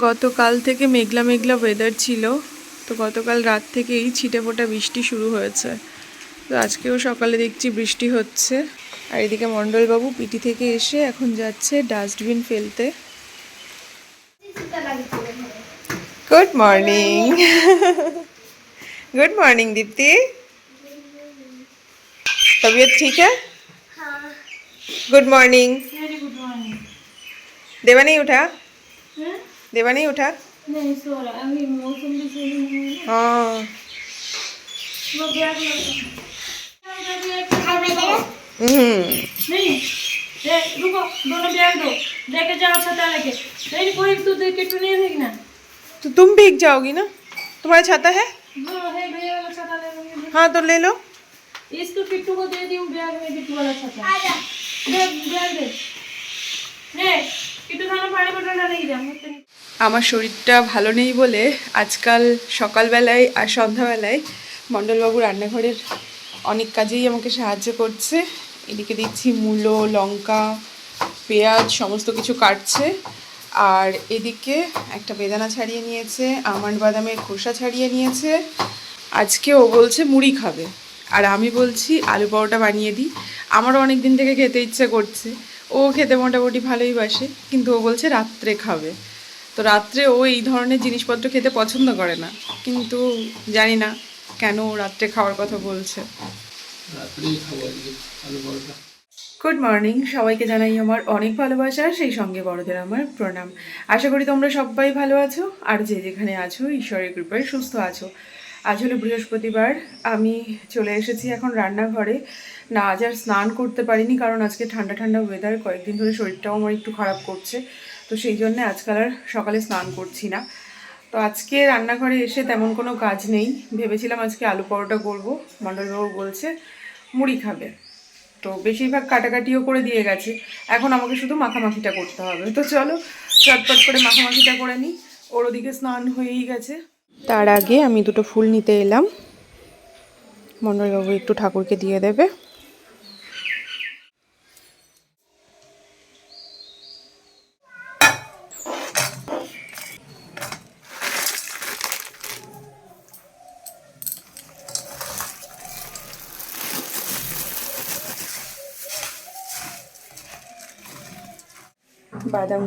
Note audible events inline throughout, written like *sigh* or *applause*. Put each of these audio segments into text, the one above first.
গতকাল থেকে মেঘলা মেঘলা ওয়েদার ছিল তো গতকাল রাত থেকে এই ছিটে ফোটা বৃষ্টি শুরু হয়েছে তো আজকেও সকালে দেখছি বৃষ্টি হচ্ছে আর এদিকে মণ্ডলবাবু পিটি থেকে এসে এখন যাচ্ছে ডাস্টবিন ফেলতে good morning good morning Deepti तबीयत ठीक है good morning very good morning Deva नहीं उठा हैं? देवा नहीं उठा? नहीं सो रहा अभी मौसम भी सही नहीं है हाँ। वो हम्म। नहीं रुको दोनों बैग दो। लेके जाओ छता लेके। नहीं कोई तू देख के नहीं देखना। तो तुम भीग जाओगी ना? तुम्हारा छाता है? है भैया वाला छता ले लूँगी हाँ तो ले लो। इसको किट्टू को दे दी बैग में किट्टू वाला छता। दे बैग दे। আমার শরীরটা ভালো নেই বলে আজকাল সকালবেলায় আর সন্ধ্যাবেলায় মণ্ডলবাবু রান্নাঘরের অনেক কাজেই আমাকে সাহায্য করছে। এদিকে দিচ্ছি মূলো, লঙ্কা, পেঁয়াজ, সমস্ত কিছু কাটছে। আর এদিকে একটা বেদানা ছাড়িয়ে নিয়েছে, আমন্ড বাদামের খোসা ছাড়িয়ে নিয়েছে। আজকে ও বলছে মুড়ি খাবে। আর আমি বলছি আলু পরোটা বানিয়ে দিই। আমারও অনেক দিন থেকে খেতে ইচ্ছে করছে। ও খেতে মোটামুটি ভালোই বাসে কিন্তু ও বলছে রাত্রে খাবে। তো রাত্রে ও এই ধরনের জিনিসপত্র খেতে পছন্দ করে না কিন্তু জানি না কেন ও রাত্রে খাওয়ার কথা বলছে। গুড মর্নিং সবাইকে জানাই আমার অনেক ভালোবাসা সেই সঙ্গে বড়দের আমার প্রণাম। আশা করি তোমরা সবাই ভালো আছো আর যে যেখানে আছো ঈশ্বরের কৃপায় সুস্থ আছো। আজ হলো বৃহস্পতিবার আমি চলে এসেছি এখন রান্নাঘরে। না, আজ আর স্নান করতে পারিনি কারণ আজকে ঠান্ডা ঠান্ডা ওয়েদার কয়েকদিন ধরে শরীরটাও আমার একটু খারাপ করছে। তো সেই জন্যে আজকাল আর সকালে স্নান করছি না। তো আজকে রান্নাঘরে এসে তেমন কোনো কাজ নেই। ভেবেছিলাম আজকে আলু পরোটা করব মণ্ডলবাবু বলছে মুড়ি খাবে। তো বেশিরভাগ কাটাকাটিও করে দিয়ে গেছে। এখন আমাকে শুধু মাখামাখিটা করতে হবে। তো চলো, চটপট করে মাখামাখিটা করে নিই। ওর ওদিকে স্নান হয়েই গেছে। তার আগে আমি দুটো ফুল নিতে এলাম। মন্ডলবাবু একটু ঠাকুরকে দিয়ে দেবে।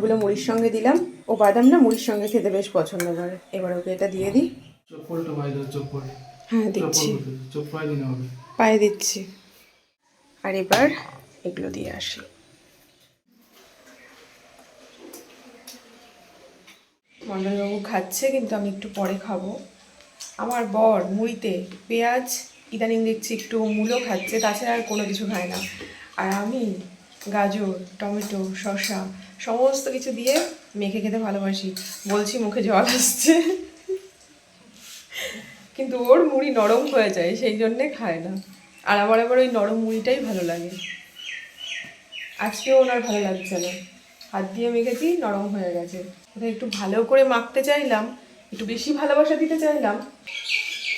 বাদামগুলো মুড়ির সঙ্গে দিলাম। ও বাদাম না মুড়ির সঙ্গে খেতে বেশ পছন্দ করে। এবার ওকে এটা দিয়ে দিই। হ্যাঁ দিচ্ছি। পায়ে দিচ্ছি। আর এবার এগুলো দিয়ে আসি। মন্ডলবাবু খাচ্ছে কিন্তু আমি একটু পরে খাব। আমার বর মুড়িতে পেঁয়াজ ইদানিং দেখছি একটু মূলো খাচ্ছে তাছাড়া আর কোনো কিছু খায় না। আর আমি গাজর টমেটো শসা সমস্ত কিছু দিয়ে মেখে খেতে ভালোবাসি। বলছি মুখে জল আসছে। কিন্তু ওর মুড়ি নরম হয়ে যায়, সেই জন্যে খায় না। আর আমার আবার ওই নরম মুড়িটাই ভালো লাগে। আজকেও ওনার ভালো লাগছে না। হাত দিয়ে মেখেছি, নরম হয়ে গেছে। ওটা একটু ভালো করে মাখতে চাইলাম, একটু বেশি ভালোবাসা দিতে চাইলাম।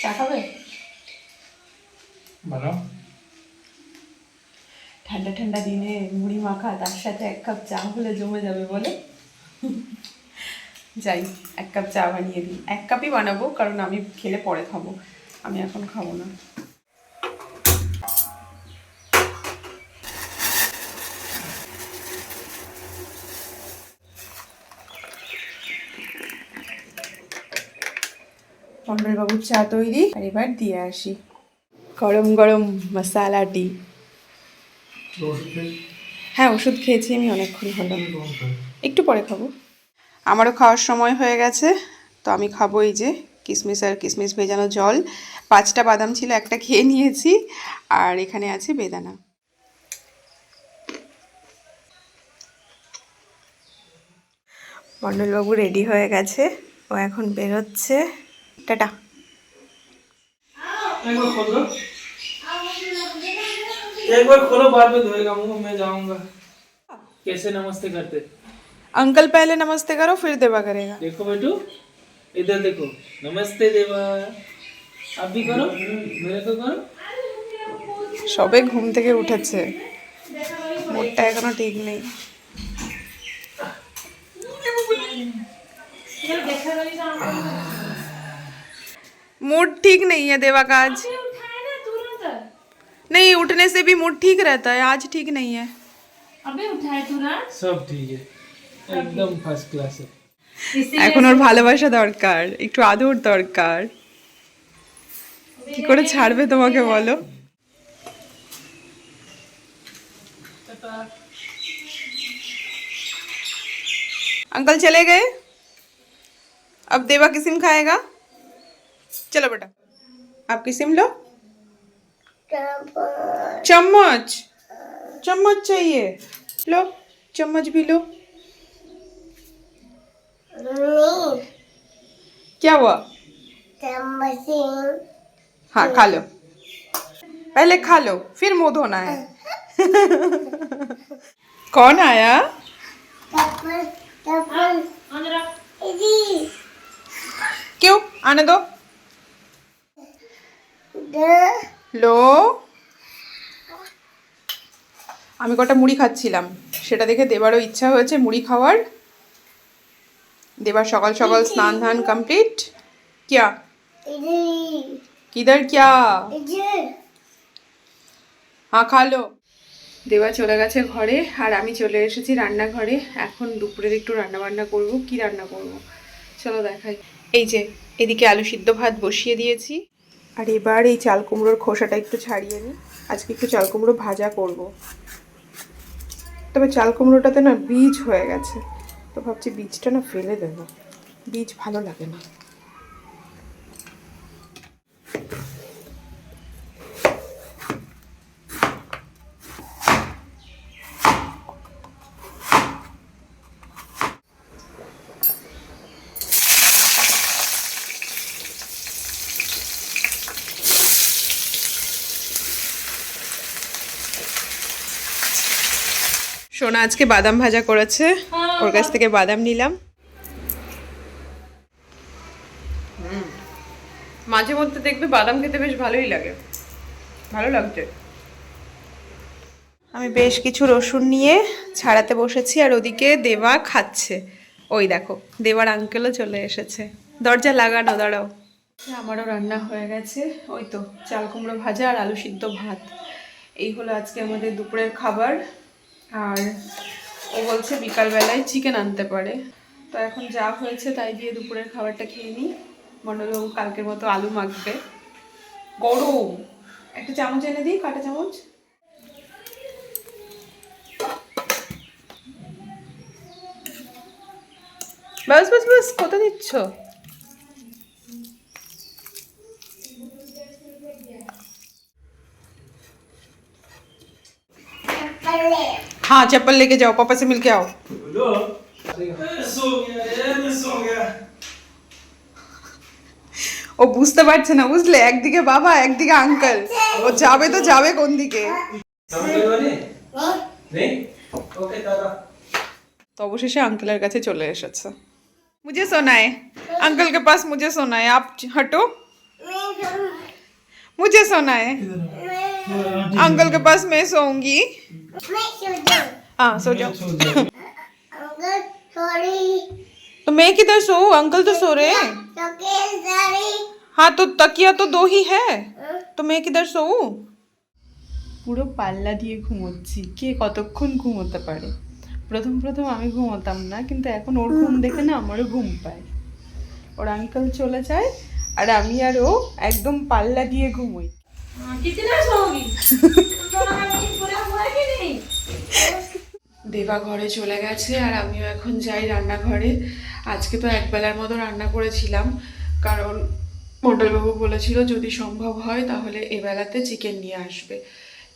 চা খাবে? ভালো ঠান্ডা ঠান্ডা দিনে মুড়ি মাখা, তার সাথে এক কাপ চা হলে জমে যাবে বলে। যাই, এক কাপ চা বানিয়ে দিই। এক কাপই বানাবো, কারণ আমি খেলে পরে খাব। আমি এখন খাব না। বাবুর চা তৈরি। আর এবার দিয়ে আসি। গরম গরম মশালা টি। হ্যাঁ ওষুধ খেয়েছি, আমি অনেকক্ষণ হলো। একটু পরে খাব। আমারও খাওয়ার সময় হয়ে গেছে, তো আমি খাব এই যে কিশমিশ আর কিশমিশ ভেজানো জল। পাঁচটা বাদাম ছিল, একটা খেয়ে নিয়েছি, আর এখানে আছে বেদানা। মণ্ডলবাবু রেডি হয়ে গেছে, ও এখন বেরোচ্ছে। টাটা। एक बार खोल दो एक बार खोलो बाद में धोएगा मुंह मैं जाऊंगा कैसे नमस्ते करते अंकल पहले नमस्ते करो फिर देवा करेगा देखो बेटू इधर देखो नमस्ते देवा आप भी करो मेरे को करो সবে ঘুম থেকে উঠেছে মোটটা এখনো ঠিক নেই ऐसा लगे जैसे अंकल मूड ठीक नहीं है देवा का आज नहीं उठने से भी मूड ठीक रहता है आज ठीक नहीं है अबे उठाए तुरंत सब ठीक है एकदम फर्स्ट क्लास है इसीलिए এখন ওর ভালোবাসা দরকার একটু আদর দরকার কি করে ছাড়বে তোমাকে বলো अंकल चले गए अब देवा की सिम खाएगा चलो बेटा आपकी सिम लो चम्मच। चम्मच। चाहिए। लो चम्मच भी लो। क्या हुआ? हाँ खा लो। पहले खा लो फिर मुँह धोना है। कौन आया। क्यों? आने दो হ্যালো? আমি কটা মুড়ি খাচ্ছিলাম সেটা দেখে দেবারও ইচ্ছা হয়েছে মুড়ি খাওয়ার। দেবার সকাল সকাল স্নান ধান কমপ্লিট কিয়া? কিদার কিয়া? হ্যাঁ খালো। দেবা চলে গেছে ঘরে আর আমি চলে এসেছি রান্নাঘরে। এখন দুপুরের একটু রান্না বান্না করব কি রান্না করব? চলো দেখাই। এই যে এদিকে আলু সিদ্ধ ভাত বসিয়ে দিয়েছি। আর এবার এই চাল কুমড়োর খোসাটা একটু ছাড়িয়ে নিই। আজকে একটু চাল কুমড়ো ভাজা করব। তবে চাল কুমড়োটাতে না বীজ হয়ে গেছে। তো ভাবছি বীজটা না ফেলে দেব। বীজ ভালো লাগে না। সোনা আজকে বাদাম ভাজা করেছে। ওর কাছ থেকে বাদাম নিলাম। মাঝে মধ্যে দেখবে বাদাম খেতে বেশ ভালোই লাগে। ভালো লাগছে। আমি বেশ কিছু রসুন নিয়ে ছাড়াতে বসেছি আর ওদিকে দেবা খাচ্ছে। ওই দেখো দেবার আঙ্কেলও চলে এসেছে। দরজা লাগানো দাঁড়াও। আমারও রান্না হয়ে গেছে। ওই তো চাল কুমড়ো ভাজা আর আলু সিদ্ধ ভাত। এই হলো আজকে আমাদের দুপুরের খাবার। আর ও বলছে বিকালবেলায় চিকেন আনতে পারে। তো এখন যা হয়েছে তাই দিয়ে দুপুরের খাবারটা খেয়ে নিই। মন্ডলবাবু কালকের মতো আলু মাখবে। গরম! একটা চামচ এনে দিই, কাটা চামচ। বাস বাস বাস, কত দিচ্ছ हाँ चप्पल लेके जाओ पापा से मिलके आओ सो गया मैं सो गया ও বুঝতে পারছে না বুঝলে একদিকে বাবা একদিকে আঙ্কেল ও যাবে তো যাবে কোন দিকে समझ वाले नहीं ओके दादा তো অবশেষে আঙ্কেলের কাছে চলে এসেছে মুঝে সোনায় अंकल के पास मुझे सोना है आप हटो मुझे सोना है अंकल के पास मैं सोऊंगी हाँ सो जाओ तो मैं किधर सो अंकल तो सो रहे हैं हाँ तो तकिया तो दो ही है तो मैं किधर सोऊं পুরো পাল্লা দিয়ে ঘুমোচ্ছি কে কতক্ষণ ঘুমোতে পারে প্রথম প্রথম আমি ঘুমোতাম না কিন্তু এখন ওর ঘুম দেখে না আমারও ঘুম পায় ওর আঙ্কেল চলে যায় আর আমি আর ও একদম পাল্লা দিয়ে ঘুমোই দেবা ঘরে চলে গেছে আর আমিও এখন যাই রান্নাঘরে। আজকে তো একবেলার মতো রান্না করেছিলাম, কারণ মন্ডলবাবু বলেছিল যদি সম্ভব হয় তাহলে এবেলাতে চিকেন নিয়ে আসবে।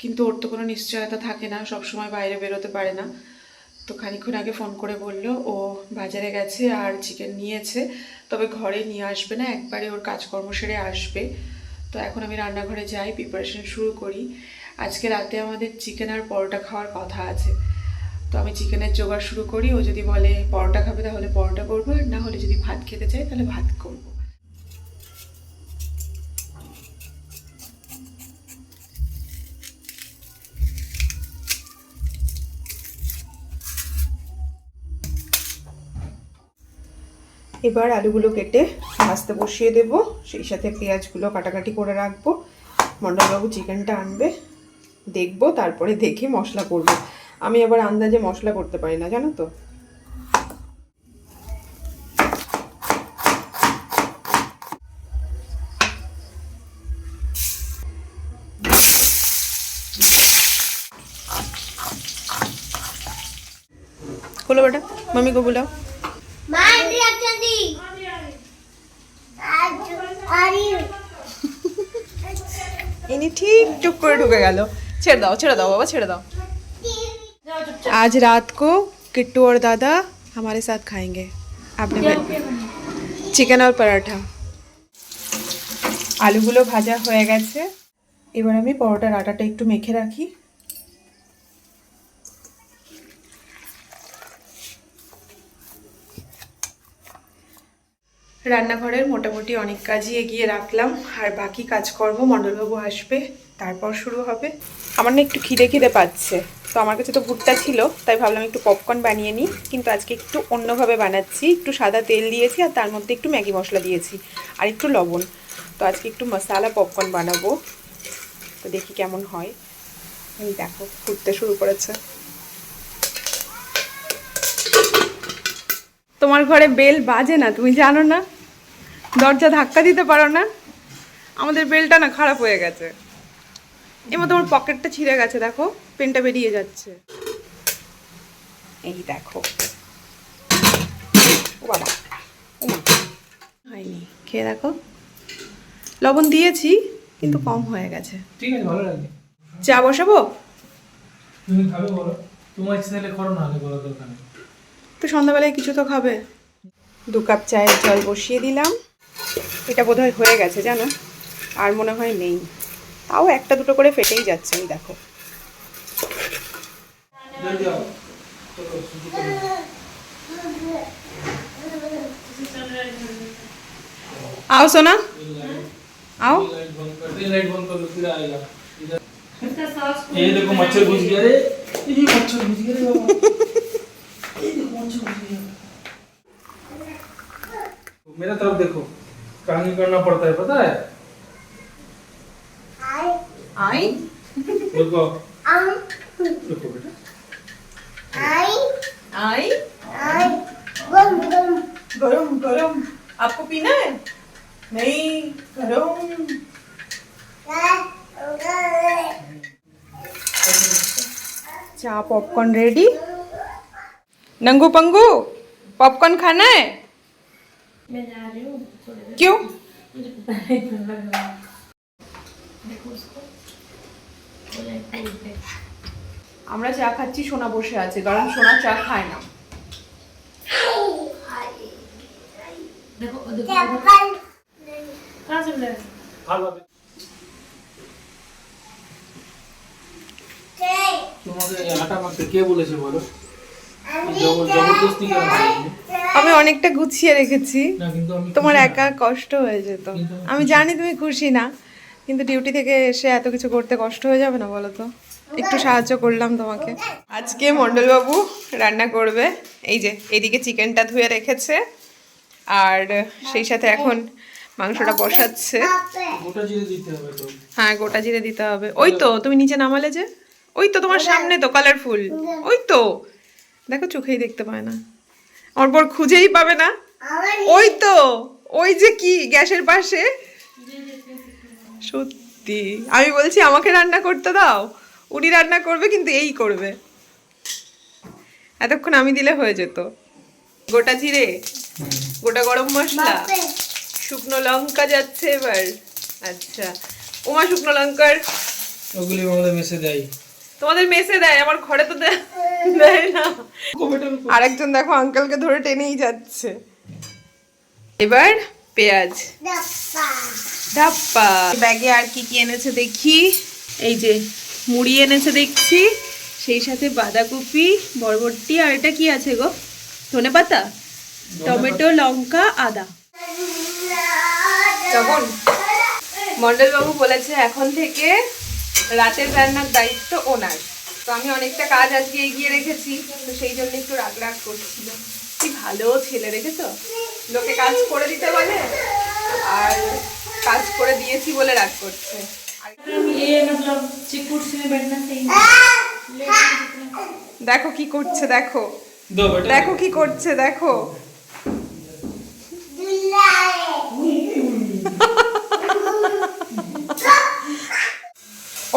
কিন্তু ওর তো কোনো নিশ্চয়তা থাকে না, সবসময় বাইরে বেরোতে পারে না। তো খানিক্ষণ আগে ফোন করে বলল, ও বাজারে গেছে আর চিকেন নিয়েছে, তবে ঘরে নিয়ে আসবে না, একবারে ওর কাজকর্ম সেরে আসবে। তো এখন আমি রান্নাঘরে যাই প্রিপারেশন শুরু করি। আজকে রাতে আমাদের চিকেন আর পরোটা খাওয়ার কথা আছে। তো আমি চিকেনের জোগাড় শুরু করি। ও যদি বলে পরোটা খাবে তাহলে পরোটা করব, আর না হলে যদি ভাত খেতে চাই তাহলে ভাত করব। এবার আলুগুলো কেটে ভাজতে বসিয়ে দেব। সেই সাথে পেঁয়াজগুলো কাটাকাটি করে রাখব। মন্ডলবাবু চিকেনটা আনবে। দেখব, তারপরে দেখে মশলা করব। আমি আবার আন্দাজে মশলা করতে পারি না, জানো তো? খোলো বেটা। মামি গো বোলাও। इन्हें ठीक टुक করে ঢুকে গেল ছেড়ে দাও ছেড়ে দাও বাবা ছেড়ে দাও যাও চুপচাপ आज रात को किट्टू और दादा हमारे साथ खाएंगे आपने क्या बन- क्या बना? চিকেন আর পরাঠা আলুগুলো ভাজা হয়ে গেছে এবার আমি পরোটার আটাটা একটু মেখে রাখি রান্নাঘরের মোটামুটি অনেক কাজই এগিয়ে রাখলাম, আর বাকি কাজকর্ম মণ্ডলবাবু আসবে, তারপর শুরু হবে। আমার না একটু খিদে খিদে পাচ্ছে, তো আমার কাছে তো ভুট্টা ছিল, তাই ভাবলাম একটু পপকর্ন বানিয়ে নিই, কিন্তু আজকে একটু অন্যভাবে বানাচ্ছি, একটু সাদা তেল দিয়েছি, আর তার মধ্যে একটু ম্যাগি মশলা দিয়েছি, আর একটু লবণ। তো আজকে একটু মশালা পপকর্ন বানাবো, তো দেখি কেমন হয়। দেখো ফুটতে শুরু করেছে। তোমার ঘরে বেল বাজে না তুমি জানো না? দরজা ধাক্কা দিতে পারো না? আমাদের বেলটা না খারাপ হয়ে গেছে। এবার তোমার পকেটটা ছিঁড়ে গেছে দেখো পেনটা বেরিয়ে যাচ্ছে। এই দেখো। বাবা হয়নি খেয়ে দেখো। লবণ দিয়েছি কিন্তু কম হয়ে গেছে। ঠিক আছে ভালো লাগে। চা বসাবো? তুমি খাবে বলো। তোমার ইচ্ছে করো না হলে বলো দরকার নেই তো সন্ধ্যাবেলায় কিছু তো খাবে দু কাপ চায়ের জল বসিয়ে দিলাম এটা বোধহয় হয়ে গেছে জানো আর মনে হয় নেই তাও একটা দুটো করে ফেটেই যাচ্ছে এই দেখো যাও, যাও চলো, সুজি করে নাও। आओ सोना आओ ये लाइट बंद कर दे लाइट बंद कर लो फिर आएगा इधर इसका सॉस को- ये देखो मच्छर घुस गया रे ये मच्छर घुस गया रे मेरा तरफ़ देखो कहानी करना पड़ता है पता है? आई। देखो देखो बेटा। आई। गरम गरम। आपको पीना है? नहीं गरम। चा पॉपकॉर्न रेडी नंगू पंगू पॉपकॉर्न खाना है मैं जा रही हूँ थोड़ी देर क्यों मुझे पता नहीं ठंड लग रहा है देखो उसको हो जाए फूल पे। আমরা চা খাচ্ছি সোনা বসে আছে কারণ সোনা চা খায় না देखो देखो कहाँ से मिला हाल बात তোমাকে আটা মাখতে কে বলেছে বলো জবর- জবরদস্তি আমি অনেকটা গুছিয়ে রেখেছি। তোমার একা কষ্ট হয়ে যেত। আমি জানি তুমি খুশি না কিন্তু ডিউটি থেকে এসে এত কিছু করতে কষ্ট হয়ে যাবে না বলো তো? একটু সাহায্য করলাম তোমাকে। আজকে মণ্ডলবাবু রান্না করবে। এই যে এদিকে চিকেনটা ধুয়ে রেখেছে। আর সেই সাথে এখন মাংসটা বসাচ্ছে। হ্যাঁ গোটা জিরে দিতে হবে। ওই তো তুমি নিচে নামালে যে? ওই তো তোমার সামনে তো কালারফুল ওই তো। দেখো চোখেই দেখতে পায় না। আমার পর খুঁজেই পাবে না। ওই তো ওই যে কি গ্যাসের পাশে? সত্যি। আমি বলছি আমাকে রান্না করতে দাও। উনি রান্না করবে কিন্তু এই করবে। এতক্ষণ আমি দিলে হয়ে যেত। গোটা জিরে গোটা গরম মশলা শুকনো লঙ্কা যাচ্ছে এবার। আচ্ছা। ওমা শুকনো লঙ্কার ওগুলি আমাদের মেসে দেয়। তোমাদের মেসে দেয় আমার ঘরে তো দেয় না। আরেকজন দেখো আঙ্কেলকে ধরে টেনেই যাচ্ছে। এবার পেঁয়াজ। ধাপ্পা ব্যাগে আর কি কি এনেছে দেখি? এই যে মুড়ি এনেছে দেখছি সেই সাথে বাঁধাকপি বরবটি আর এটা কি আছে গো? ধনে পাতা? টমেটো লঙ্কা আদা। তখন মন্ডলবাবু বলেছে এখন থেকে রাতের রান্নার দায়িত্ব ওনার। তো আমি অনেকটা কাজ আজকে এগিয়ে রেখেছি তো সেই জন্য একটু রাগ রাগ করছিল কি ভালো ছেলে রেখেছো লোকে কাজ করে দিতে বলে আর কাজ করে দিয়েছি বলে রাগ করছে। দেখো কি করছে দেখো। দেখো কি করছে দেখো।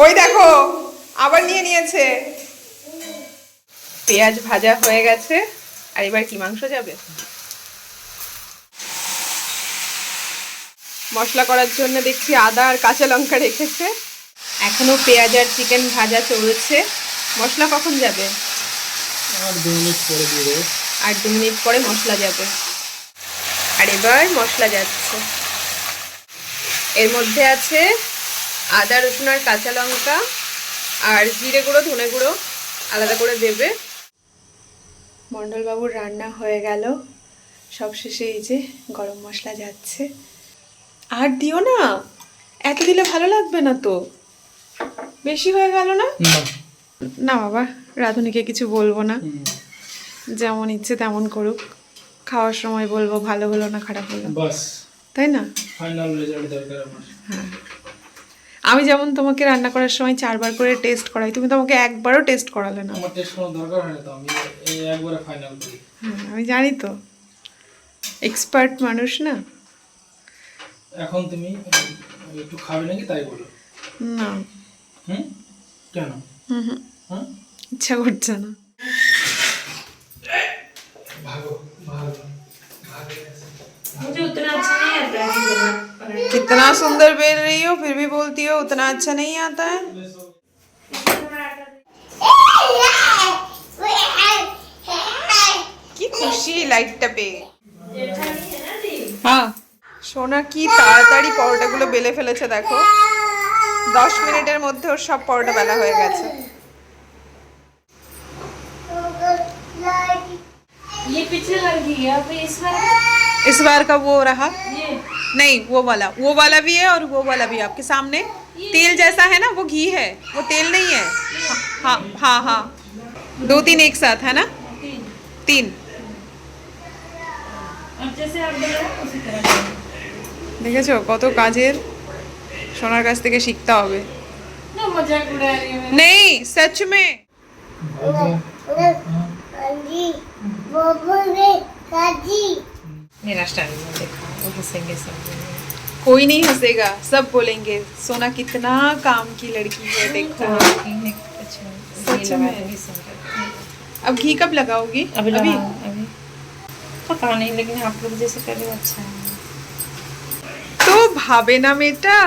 ওই দেখো আবার নিয়ে নিয়েছে। পেঁয়াজ ভাজা হয়ে গেছে আর এবার কি মাংস যাবে? মশলা করার জন্য দেখছি আদা আর কাঁচা লঙ্কা রেখেছে। এখনও পেঁয়াজ আর চিকেন ভাজা চলছে। মশলা কখন যাবে? আর দু মিনিট পরে দিয়ে আর দু মিনিট পরে মশলা যাবে। আর এবার মশলা যাচ্ছে। এর মধ্যে আছে আদা রসুন আর কাঁচা লঙ্কা আর জিরে গুঁড়ো ধনে গুঁড়ো আলাদা করে দেবে। মণ্ডলবাবুর রান্না হয়ে গেল। সবশেষে এই যে গরম মশলা যাচ্ছে। আর দিও না এত দিলে ভালো লাগবে না তো। বেশি হয়ে গেল না? না। বাবা রাধুনিকে কিছু বলব না। যেমন ইচ্ছে তেমন করুক। খাওয়ার সময় বলব ভালো হলো না খারাপ হলো তাই না? ফাইনাল রেজাল্ট দরকার আমার। হ্যাঁ। আমি যেমন তোমাকে রান্না করার সময় চারবার করে টেস্ট করাই তুমি তোমাকে একবারও টেস্ট করালে না। আমার টেস্ট কোনো দরকার হয় না তো আমি একবারে ফাইনাল করি। হ্যাঁ আমি জানি তো। এক্সপার্ট মানুষ না। এখন তুমি একটু খাবে নাকি তাই বলো? না। হুম? কেন? হুম হুম, হ্যাঁ ইচ্ছা করছে না। ভাগো ভাগো मुझे उतना अच्छा नहीं आता है पराठा कितना सुंदर बेल रही हो फिर भी बोलती हो उतना अच्छा नहीं आता है কি খুশি লাইটটা পেয়ে হ্যাঁ সোনা কি তাড়াতাড়ি পরোটাগুলো বেলে ফেলেছে দেখো দশ মিনিটের মধ্যে ওর সব পরোটা বেলা হয়ে গেছে ये पिछले लड़की है अब इस बार इस बार का वो रहा ये नहीं वो वाला वो वाला भी है और वो वाला भी है आपके सामने तेल जैसा है ना वो घी है वो तेल नहीं है हाँ हाँ हाँ दो तीन एक साथ है ना तीन तीन अब जैसे आप बोल रहे हैं उसी तरह দেখেছো কত কাজের সোনার কাছ থেকে শিখতে হবে ना मजाक उड़ा रही है নেই সচ মে मेरा स्टाइल में देखा वो हंसेंगे सब कोई नहीं हंसेगा सब बोलेंगे सोना कितना काम की लड़की है देखो सच लगा में। देंगे सब अब घी कब लगाओगी अभी लगा अभी पता नहीं लेकिन आप लोग जैसे करे वो अच्छा है তো ভাবে না মেয়েটা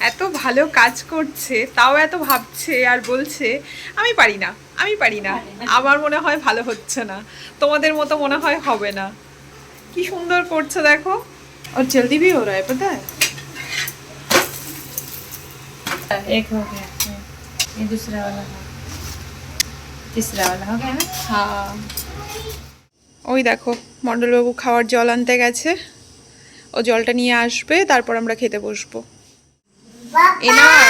এত ভালো কাজ করছে তাও এত ভাবছে আর বলছে আমি পারি না আমি পারি না আমার মনে হয় ভালো হচ্ছে না তোমাদের মতো মনে হয় হবে না কি সুন্দর করছে দেখো और जल्दी भी हो रहा है पता है एक हो गया ये ये दूसरा वाला है तीसरा वाला हो गया ना হ্যাঁ ওই দেখো মণ্ডলবাবু খাওয়ার জল আনতে গেছে ও জলটা নিয়ে আসবে তারপর আমরা খেতে বসবো এনার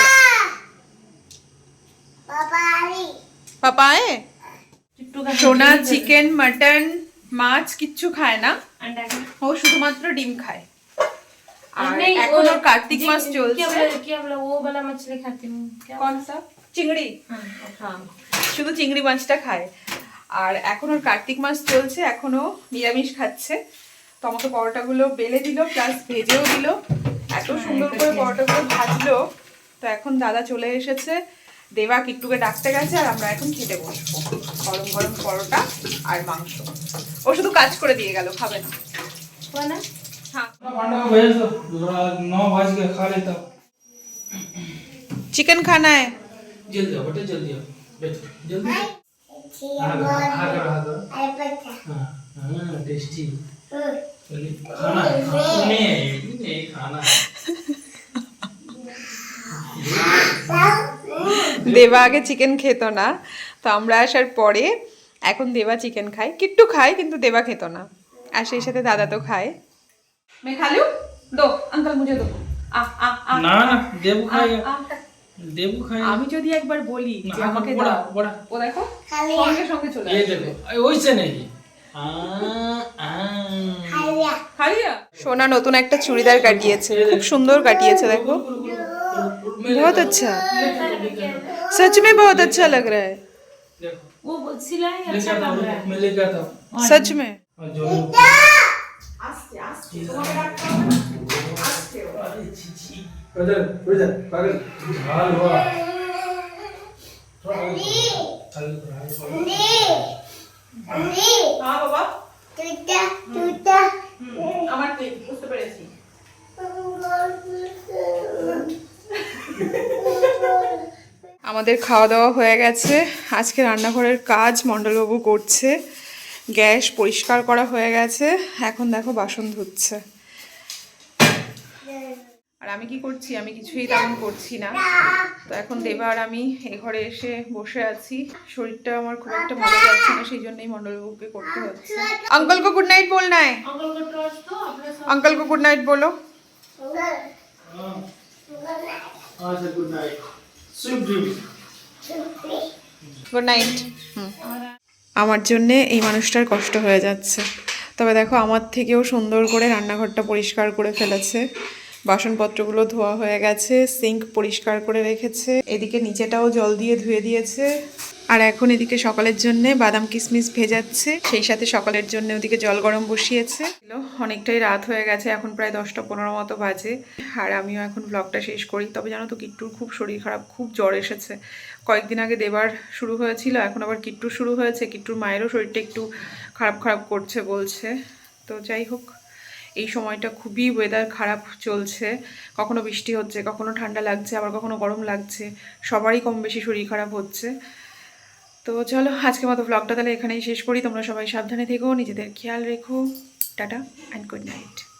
পাপা আয়ে चिट्टू का সোনা চিকেন মাটন মাছ কিচ্ছু খায় না। ও শুধুমাত্র ডিম খায়। আর এখন ওর কার্তিক মাস চলছে। চিংড়ি। হ্যাঁ, শুধু চিংড়ি মাছটা খায়। আর এখন ওর কার্তিক মাস চলছে এখনও নিরামিষ খাচ্ছে। তো পরোটা গুলো বেলে দিল প্লাস ভেজেও দিল। এত সুন্দর করে পরোটাগুলো ভাজলো। তো এখন দাদা চলে এসেছে। দেবা কিট্টুকে ডাকতে গেছে আর আমরা এখন খেতে বসবো গরম গরম পরোটা আর মাংস ও শুধু কাজ করে দিয়ে গেল খাবে না हुआ ना হ্যাঁ भांडा भेज दो थोड़ा नौ बज के खा लेता हूँ। चिकन खाना है जल्दी आओ बेटा जल्दी आओ बैठो जल्दी आगे आगे आगे हाँ हाँ टेस्टी चलिए खाना है हाँ, नहीं नहीं खाना দেবা আগে চিকেন খেত না তো আমরা আসার পরে এখন দেবা চিকেন খায় কিট্টু খায় কিন্তু দেবা খেত না আর সেই সাথে দাদা তো খায় মে দো আঙ্কাল মুঝে দো আমি যদি একবার বলি আমাকে সোনা নতুন একটা চুড়িদার কাটিয়েছে খুব সুন্দর কাটিয়েছে দেখো বহুত আচ্ছা सच में बहुत अच्छा लग रहा है देखो वो सिलाई लेके अच्छा आता कर हूँ रहा है मैं लेके आता हूँ सच में और जो अरे छी छी उधर उधर पागल झाल हुआ थोड़ा हल হ্যাঁ বাবা আমার ঠিক বুঝতে পেরেছি *laughs* আমাদের খাওয়া দাওয়া হয়ে গেছে। আজকে রান্নাঘরের কাজ মণ্ডলবাবু করছে। গ্যাস পরিষ্কার করা হয়ে গেছে। এখন দেখো বাসন ধুচ্ছে। আর আমি কি করছি? আমি কিছুই তেমন করছি না। তো এখন দেবার আমি এ ঘরে এসে বসে আছি। শরীরটা আমার খুব একটা ভালো লাগছে না, সেই জন্যই মণ্ডলবাবুকে করতে হচ্ছে। আঙ্কলকে গুড নাইট বল না আঙ্কলকে গুড নাইট বলো। আচ্ছা good night good night hmm. আমার জন্যে এই মানুষটার কষ্ট হয়ে যাচ্ছে। তবে দেখো আমার থেকেও সুন্দর করে রান্নাঘরটা পরিষ্কার করে ফেলেছে। বাসনপত্রগুলো ধোয়া হয়ে গেছে সিঙ্ক পরিষ্কার করে রেখেছে। এদিকে নিচেটাও জল দিয়ে ধুয়ে দিয়েছে। আর এখন এদিকে সকালের জন্য বাদাম কিশমিশ ভেজাচ্ছে, সেই সাথে সকালের জন্য ওদিকে জল গরম বসিয়েছে। অনেকটাই রাত হয়ে গেছে, এখন প্রায় দশটা পনেরো মতো বাজে। আর আমিও এখন ব্লগটা শেষ করি। তবে জানো তো, কিট্টুর খুব শরীর খারাপ, খুব জ্বর এসেছে। কয়েকদিন আগে দেবার শুরু হয়েছিল, এখন আবার কিট্টুর শুরু হয়েছে। কিট্টুর মায়েরও শরীরটা একটু খারাপ খারাপ করছে বলছে। তো যাই হোক। এই সময়টা খুবই ওয়েদার খারাপ চলছে। কখনো বৃষ্টি হচ্ছে, কখনো ঠান্ডা লাগছে, আবার কখনো গরম লাগছে। সবারই কম বেশি শরীর খারাপ হচ্ছে। তো চলো, আজকের মতো ব্লগটা তাহলে এখানেই শেষ করি। তোমরা সবাই সাবধানে থেকো, নিজেদের খেয়াল রেখো। Tata and good night